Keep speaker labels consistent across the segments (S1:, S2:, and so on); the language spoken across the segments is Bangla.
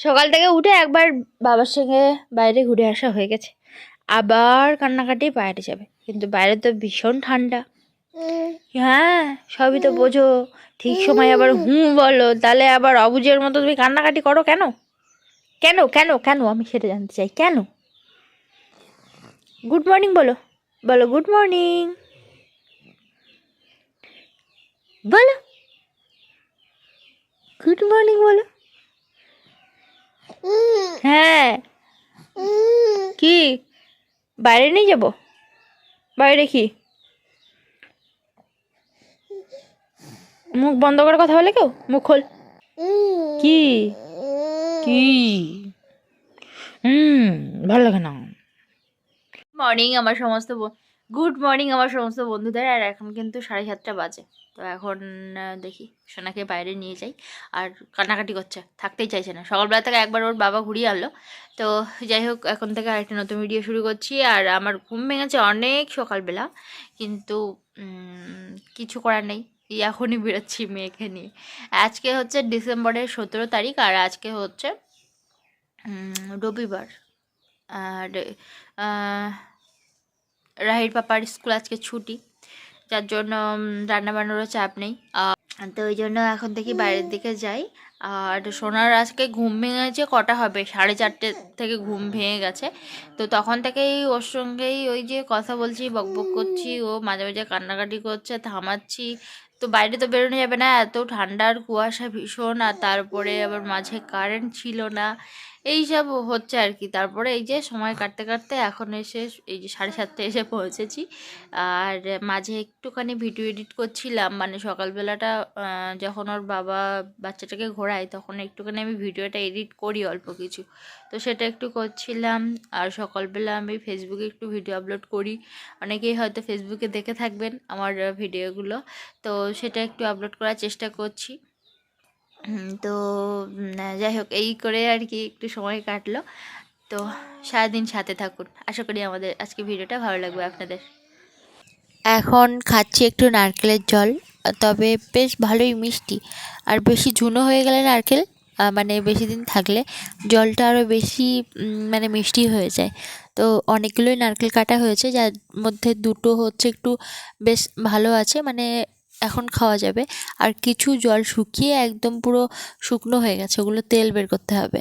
S1: সকাল থেকে উঠে একবার বাবার সঙ্গে বাইরে ঘুরে আসা হয়ে গেছে। আবার কান্নাকাটি বাইরে যাবে। কিন্তু বাইরে তো ভীষণ ঠান্ডা। হ্যাঁ সবই তো বোঝো। ঠিক সময় আবার হুঁ বলো। তাহলে আবার অবুজের মতো তুমি কান্নাকাটি করো কেন? কেন কেন কেন? আমি সেটা জানতে চাই। কেন? গুড মর্নিং বলো। বলো গুড মর্নিং। বলো। গুড মর্নিং বলো। হ্যাঁ। কি? বাইরে নিয়ে যাব? বাইরে কি? মুখ বন্ধ করে কথা বলে কেউ? মুখ খোল। কি? কি? হুম, ভালো লাগে না। মর্নিং আমার সমস্ত গুড মর্নিং আমার সমস্ত বন্ধুদের, আর এখন কিন্তু সাড়ে সাতটা বাজে। তো এখন দেখি, সোনাকে বাইরে নিয়ে যাই, আর কান্নাকাটি করছে, থাকতেই চাইছে না। সকালবেলা থেকে একবার ওর বাবা ঘুরিয়ে আনলো। তো যাই হোক, এখন থেকে আরেকটা নতুন ভিডিও শুরু করছি, আর আমার ঘুম ভেঙেছে অনেক সকালবেলা। কিন্তু কিছু করার নেই, এখনই বেরোচ্ছি মেয়েকে নিয়ে। আজকে হচ্ছে ডিসেম্বরের সতেরো তারিখ, আর আজকে হচ্ছে রবিবার। আর রাহির পাপার স্কুল আজকে ছুটি। যার জন্য রান্না বান্নারও চাপ নেই। তো ওই জন্য এখন থেকে বাইরের দিকে যাই। আর সোনার আজকে ঘুম ভেঙেছে, কটা হবে? সাড়ে চারটে থেকে ঘুম ভেঙে গেছে। তো তখন থেকেই ওর সঙ্গেই ওই যে কথা বলছি বকবক করছি। ও মাঝে মাঝে কান্নাকাটি করছে, থামাচ্ছি। তো বাইরে তো বেরোনো যাবে না, এত ঠান্ডার কুয়াশা ভীষণ। আর তারপরে আবার মাঝে কারেন্ট ছিল না। এই সব হচ্ছে আর কি। তারপরে এই যে সময় কাটতে কাটতে এখন এসে এই যে সাড়ে সাতটা এসে পৌঁছেছি। আর মাঝে একটুখানি ভিডিও এডিট করছিলাম মানে সকালবেলাটা যখন ওর বাবা বাচ্চাটাকে ঘোরায় তখন একটুখানি আমি ভিডিওটা এডিট করি অল্প কিছু। তো সেটা একটু করছিলাম। আর সকালবেলা আমি ফেসবুকে একটু ভিডিও আপলোড করি। অনেকেই হয়তো ফেসবুকে দেখে থাকবেন আমার ভিডিওগুলো। তো সেটা একটু আপলোড করার চেষ্টা করছি। তো যাই হোক, এই করে আর কি একটু সময় কাটলো। তো, সারাদিন সাথে থাকুন। আশা করি আমাদের আজকে ভিডিওটা ভালো লাগবে আপনাদের। এখন খাচ্ছি একটু নারকেলের জল, তবে বেশ ভালোই মিষ্টি। আর বেশি ঝুনো হয়ে গেলে নারকেল মানে বেশি দিন থাকলে জলটা আরও বেশি মানে মিষ্টি হয়ে যায়। তো, অনেকগুলোই নারকেল কাটা হয়েছে, যার মধ্যে দুটো হচ্ছে একটু বেশ ভালো আছে মানে এখন খাওয়া যাবে। আর কিছু জল শুকিয়ে একদম পুরো শুকনো হয়ে গেছে, ওগুলো তেল বের করতে হবে।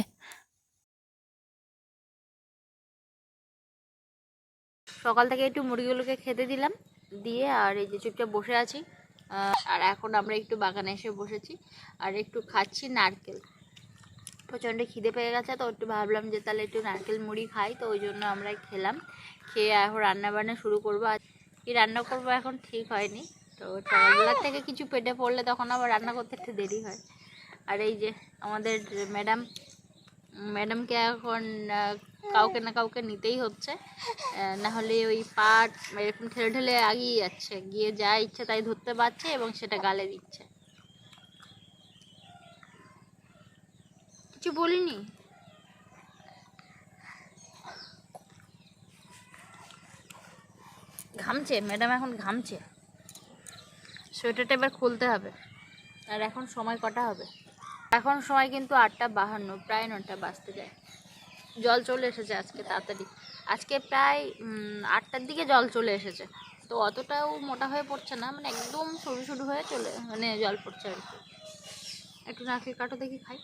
S1: সকাল থেকে একটু মুরগিগুলোকে খেতে দিলাম, দিয়ে আর এই যে চুপচাপ বসে আছি। আর এখন আমরা একটু বাগানে এসে বসেছি, আর একটু খাচ্ছি নারকেল। প্রচণ্ড খিদে পেয়ে গেছে, তো একটু ভাবলাম যে তাহলে একটু নারকেল মুড়ি খাই, তো ওই জন্য আমরা খেলাম। খেয়ে এখন রান্না বান্না শুরু করব। আর কি রান্না করব এখন ঠিক হয়নি। তো সকালবেলার থেকে কিছু পেটে পড়লে তখন আবার রান্না করতে একটু দেরি হয়। আর এই যে আমাদের ম্যাডাম, ম্যাডামকে এখন কাউকে না কাউকে নিতেই হচ্ছে। না হলে ওই পা এরকম ঠেলে ঠেলে আগিয়ে যাচ্ছে। গিয়ে যা ইচ্ছে তাই ধরতে পারছে এবং সেটা গালে দিচ্ছে। কিছু বলিনি? ঘামছে, ম্যাডাম এখন ঘামছে। সোয়েটারটা এবার খুলতে হবে। আর এখন সময় কটা হবে? এখন সময় কিন্তু আটটা বাহান্ন, প্রায় নটা বাজতে যায়। জল চলে এসেছে আজকে তাড়াতাড়ি। আজকে প্রায় আটটার দিকে জল চলে এসেছে। তো অতটাও মোটা হয়ে পড়ছে না মানে একদম সরু সরু হয়ে চলে মানে জল পড়ছে আর কি। একটু নারকেল কাটো দেখি খাই।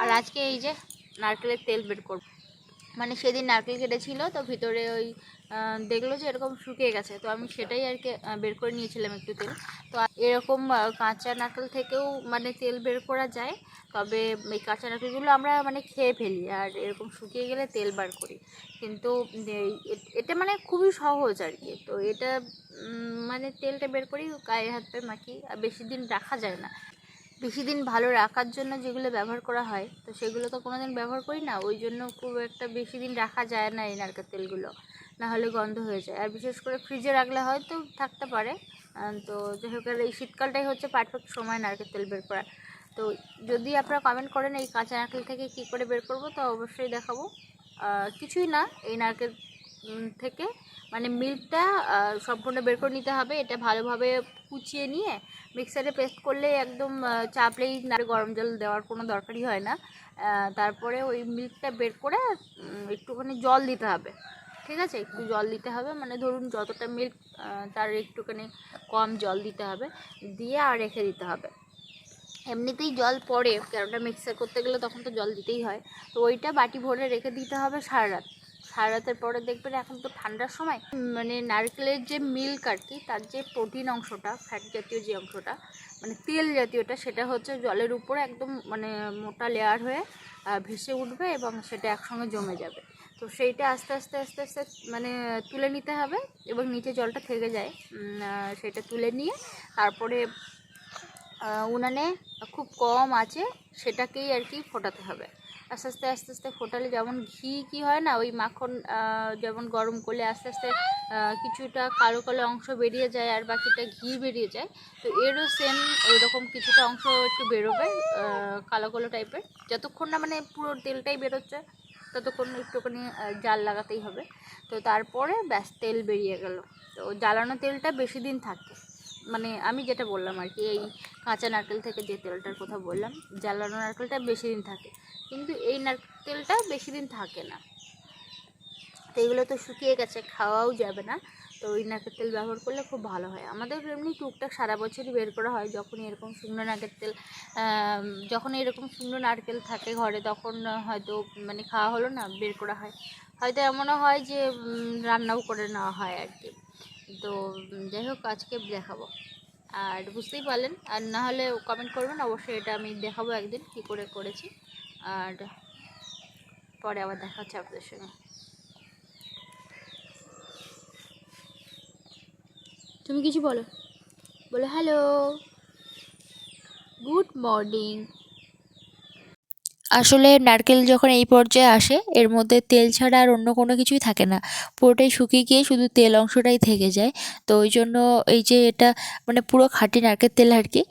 S1: আর আজকে এই যে নারকেলের তেল বের করব। মানে সেদিন নারকেল কেটেছিল, তো ভিতরে ওই দেখল যে এরকম শুকিয়ে গেছে, তো আমি সেটাই আর কি বের করে নিয়েছিলাম একটু তেল। তো এরকম কাঁচা নারকেল থেকেও মানে তেল বের করা যায়, তবে এই কাঁচা নারকেলগুলো আমরা মানে খেয়ে ফেলি, আর এরকম শুকিয়ে গেলে তেল বার করি। কিন্তু এটা মানে খুবই সহজ আর কি, তো এটা মানে তেলটা বের করি, গায়ে হাত পায়ে মাখি আর বেশি দিন রাখা যায় না। বেশি দিন ভালো রাখার জন্য যেগুলো ব্যবহার করা হয়, তো সেগুলো তো কোনো দিন ব্যবহার করি না, ওই জন্য খুব একটা বেশি দিন রাখা যায় না এই নারকেল তেলগুলো, না হলে গন্ধ হয়ে যায়। আর বিশেষ করে ফ্রিজে রাখলে হয়তো থাকতে পারে তো যাই হোক এই শীতকালটাই হচ্ছে পারফেক্ট সময় নারকেল তেল বের করার। তো যদি আপনারা কমেন্ট করেন এই কাঁচা নারকেল থেকে কী করে বের করব, তো অবশ্যই দেখাবো। কিছুই না, এই নারকেল থেকে। মানে মিল্কটা সম্পূর্ণ বের করে নিতে হবে। এটা ভালোভাবে কুচিয়ে নিয়ে মিক্সারে পেস্ট করলে একদম চাপলেই না গরম জল দেওয়ার কোনো দরকারই হয় না। তারপরে ওই মিল্কটা বের করে একটুখানি জল দিতে হবে। ঠিক আছে? একটু জল দিতে হবে। মানে ধরুন যতটা মিল্ক তার একটুখানি কম জল দিতে হবে। দিয়ে আর রেখে দিতে হবে। এমনিতেই জল পড়ে, কেননা মিক্সার করতে গেলে তখন তো জল দিতেই হয়। তো ওইটা বাটি ভরে রেখে দিতে হবে সারা রাত। সারা রাতের পরে দেখবেন এখন তো ঠান্ডার সময় মানে নারকেলের যে মিল্ক আর কি, তার যে প্রোটিন অংশটা ফ্যাট জাতীয় যে অংশটা মানে তেল জাতীয়টা, সেটা হচ্ছে জলের উপরে একদম মানে মোটা লেয়ার হয়ে ভেসে উঠবে এবং সেটা একসঙ্গে জমে যাবে। তো সেইটা আস্তে আস্তে আস্তে আস্তে মানে তুলে নিতে হবে এবং নিচে জলটা থেকে যায়। সেটা তুলে নিয়ে তারপরে উনানে খুব কম আছে, সেটাকেই আর কি ফোটাতে হবে। আস্তে আস্তে আস্তে আস্তে ফোটালে যেমন ঘি কি হয় না, ওই মাখন যেমন গরম করলে আস্তে আস্তে কিছুটা কালো কালো অংশ বেরিয়ে যায় আর বাকিটা ঘি বেরিয়ে যায়। তো এরও সেম ওইরকম কিছুটা অংশ একটু বেরোবে কালো কালো টাইপের যতক্ষণ না মানে পুরো তেলটাই বেরোচ্ছে, ততক্ষণ একটুখানি জাল লাগাতেই হবে। তো তারপরে ব্যাস তেল বেরিয়ে গেল। তো জ্বালানো তেলটা বেশি দিন থাকে। মানে আমি যেটা বললাম আর কি, এই কাঁচা নারকেল থেকে যে তেলটার কথা বললাম, জ্বালানো নারকেলটা বেশি দিন থাকে। কিন্তু এই নারকেলটা বেশি দিন থাকে না। তো এগুলো তো শুকিয়ে গেছে, খাওয়াও যাবে না। তো ওই নারকেল তেল ব্যবহার করলে খুব ভালো হয়। আমাদের এমনি টুকটাক সারা বছরই বের করা হয় যখন এরকম শুকনো নারকেল তেল যখন এরকম শুকনো নারকেল থাকে ঘরে, তখন হয়তো মানে খাওয়া হলো না, বের করা হয়। হয়তো এমনও হয় যে রান্নাও করে নেওয়া হয় আর কি। তো যাই হোক আজকে দেখাবো। আর বুঝতেই পারলেন আর না হলে কমেন্ট করবেন অবশ্যই এটা আমি দেখাবো একদিন কী করে করেছি। আর পরে আবার দেখা হচ্ছে আপনাদের সঙ্গে। তুমি কিছু বলো। বলো হ্যালো। গুড মর্নিং আসলে নারকেল যখন এই পর্যায়ে আসে, এর মধ্যে তেল ছাড়া আর অন্য কোনো কিছুই থাকে না। পুরোটাই শুকিয়ে গিয়ে শুধু তেল অংশটাই থেকে যায়। তো ওই জন্য এই যে এটা মানে পুরো খাঁটি নারকেল তেল আর কি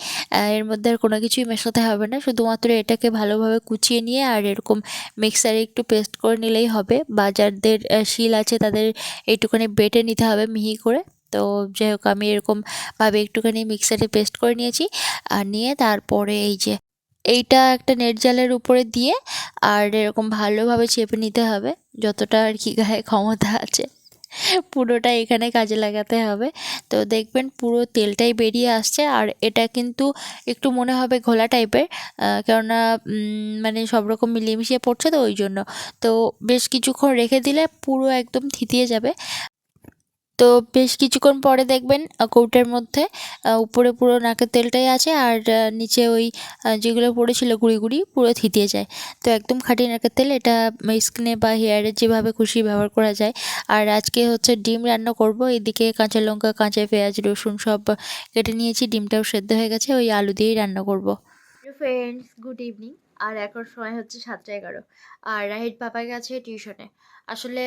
S1: এর মধ্যে আর কোনো কিছুই মেশাতে হবে না। শুধুমাত্র এটাকে ভালোভাবে কুচিয়ে নিয়ে আর এরকম মিক্সারে একটু পেস্ট করে নিলেই হবে। বা যাদের শিল আছে তাদের এইটুখানি বেটে নিতে হবে মিহি করে। তো যাই হোক, আমি এরকমভাবে একটুখানি মিক্সারে পেস্ট করে নিয়েছি। আর নিয়ে তারপরে এই যে এইটা একটা নেট জালের উপরে দিয়ে আর এরকম ভালোভাবে চেপে নিতে হবে, যতটা আর কি গায়ে ক্ষমতা আছে। পুরোটা এখানে কাজে লাগাতে হবে। তো দেখবেন পুরো তেলটাই বেরিয়ে আসছে আর এটা কিন্তু একটু মনে হবে ঘোলা টাইপের কেননা মানে সব রকম মিলিয়ে মিশিয়ে পড়ছে তো ওই জন্য। তো বেশ কিছুক্ষণ রেখে দিলে পুরো একদম থিতিয়ে যাবে। তো বেশ কিছুক্ষণ পরে দেখবেন কৌটার মধ্যে উপরে পুরো নাকের তেলটাই আছে আর নিচে ওই যেগুলো পড়েছিল গুঁড়ি গুঁড়ি পুরো থিতিয়ে যায়। তো একদম খাঁটি নাকের তেল, এটা স্কিনে বা হেয়ারে যেভাবে খুশি ব্যবহার করা যায়। আর আজকে হচ্ছে ডিম রান্না করব, এদিকে কাঁচা লঙ্কা, কাঁচা পেঁয়াজ, রসুন সব কেটে নিয়েছি, ডিমটাও সেদ্ধ হয়ে গেছে, ওই আলু দিয়েই রান্না করব। ফ্রেন্ডস গুড ইভিনিং আর এখন সময় হচ্ছে সাতটা এগারো। আর রাহিদ পাপা গেছে টিউশনে আসলে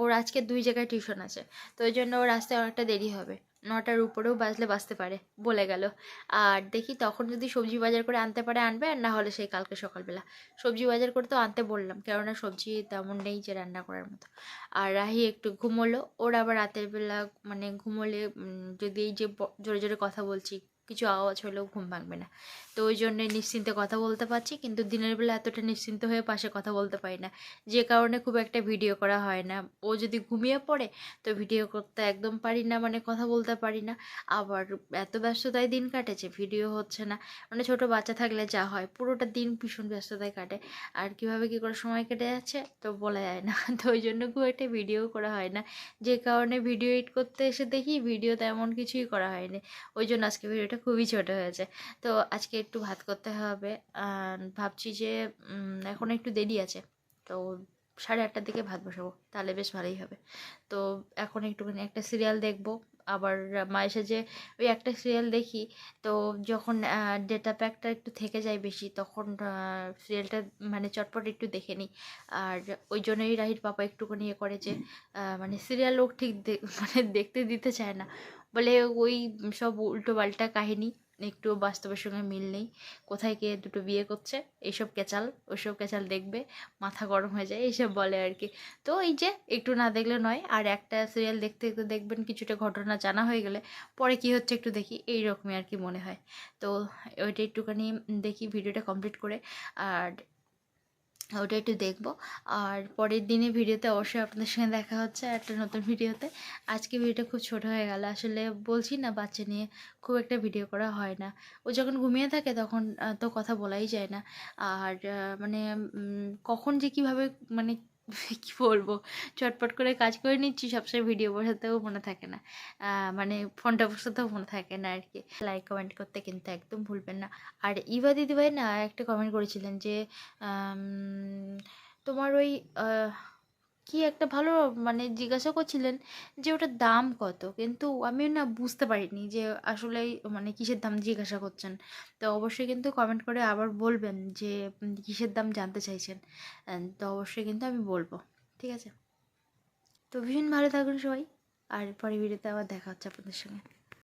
S1: ওর আজকে দুই জায়গায় টিউশন আছে। তো ওই জন্য ওর আসতে অনেকটা দেরি হবে। নটার উপরেও বাজলে বাজতে পারে, বলে গেল। আর দেখি তখন যদি সবজি বাজার করে আনতে পারে, আনবে, আর না হলে সেই কালকে সকালবেলা। সবজি বাজার করে তো আনতে বললাম, কেননা সবজি তেমন নেই যে রান্না করার মতো। আর রাহি একটু ঘুমোলো, ওর আবার রাতের বেলা মানে ঘুমোলে যদি এই যে জোরে জোরে কথা বলছি কিছু আওয়াজ হলেও ঘুম ভাঙবে না। তো ওই জন্যে নিশ্চিন্তে কথা বলতে পারছি, কিন্তু দিনের বেলা এতটা নিশ্চিন্ত হয়ে পাশে কথা বলতে পারি না। যে কারণে খুব একটা ভিডিও করা হয় না। ও যদি ঘুমিয়ে পড়ে, তো ভিডিও করতে একদম পারি না মানে কথা বলতে পারি না। আবার এত ব্যস্ততায় দিন কাটেছে ভিডিও হচ্ছে না। মানে ছোট বাচ্চা থাকলে যা হয়, পুরোটা দিন ভীষণ ব্যস্ততায় কাটে। আর কীভাবে কী করে সময় কেটে যাচ্ছে, তো বলা যায় না। তো ওই জন্য খুব একটা ভিডিও করা হয় না। যে কারণে ভিডিও এডিট করতে এসে দেখি ভিডিও তেমন কিছুই করা হয়নি। ওই জন্য আজকে ভিডিওটা খুবই ছোট হয়েছে। তো আজকে একটু ভাত করতে হবে। ভাবছি যে এখন একটু দেরি আছে। তো সাড়ে আটটার দিকে ভাত বসাবো। তাহলে বেশ ভালোই হবে। তো এখন একটুখানি একটা সিরিয়াল দেখব। আবার মায়ের সাথে ওই একটা সিরিয়াল দেখি, তো যখন ডেটা প্যাকটা একটু থেকে যায় বেশি, তখন সিরিয়ালটা মানে চটপট একটু দেখে নিই। আর ওই জন্যই রাহির পাপা একটুখানি ইয়ে করে যে মানে সিরিয়াল লোক ঠিক মানে দেখতে দিতে চায় না। বলে ওই সব উল্টো পাল্টা কাহিনী, একটু বাস্তবের সঙ্গে মিল নেই। কোথায় কে দুটো বিয়ে করছে এইসব কেচাল ওইসব কেচাল দেখবে, মাথা গরম হয়ে যায় এইসব বলে আর কি। তো এই যে, একটু না দেখলে নয়, আর একটা সিরিয়াল দেখতে দেখতে দেখবেন কিছুটা ঘটনা জানা হয়ে গেলে, পরে কি হচ্ছে একটু দেখি এই রকমই আর কি মনে হয়। তো ওইটা একটুখানি দেখি, ভিডিওটা কমপ্লিট করে, আর ওটা একটু দেখব। আর পরের দিনে ভিডিওতে অবশ্যই আপনাদের সঙ্গে দেখা হচ্ছে একটা নতুন ভিডিওতে। আজকে ভিডিওটা খুব ছোট হয়ে গেল। আসলে বলছি না বাচ্চা নিয়ে খুব একটা ভিডিও করা হয় না। ও যখন ঘুমিয়ে থাকে তখন তো কথা বলাই যায় না। আর মানে কখন যে কীভাবে মানে কি বলব? চটপট করে কাজ করে নিচ্ছি, সবসময় ভিডিও বসাতেও মনে থাকে না। মানে ফোনটা বসাতেও মনে থাকে না আর কি। লাইক কমেন্ট করতে কিন্তু একদম ভুলবেন না। আর ইভা দিদিভাই না একটা কমেন্ট করেছিলেন যে তোমার ওই কি একটা ভালো মানে জিজ্ঞাসা করছিলেন যে ওটার দাম কত? কিন্তু আমি না বুঝতে পারিনি যে আসলে মানে কিসের দাম জিজ্ঞাসা করছেন। তো অবশ্যই কিন্তু কমেন্ট করে আবার বলবেন যে কিসের দাম জানতে চাইছেন। তো অবশ্যই কিন্তু আমি বলব। ঠিক আছে? তো ভীষণ ভালো থাকুন সবাই। আর পরে ভিডিওতে আবার দেখা হচ্ছে আপনাদের সঙ্গে।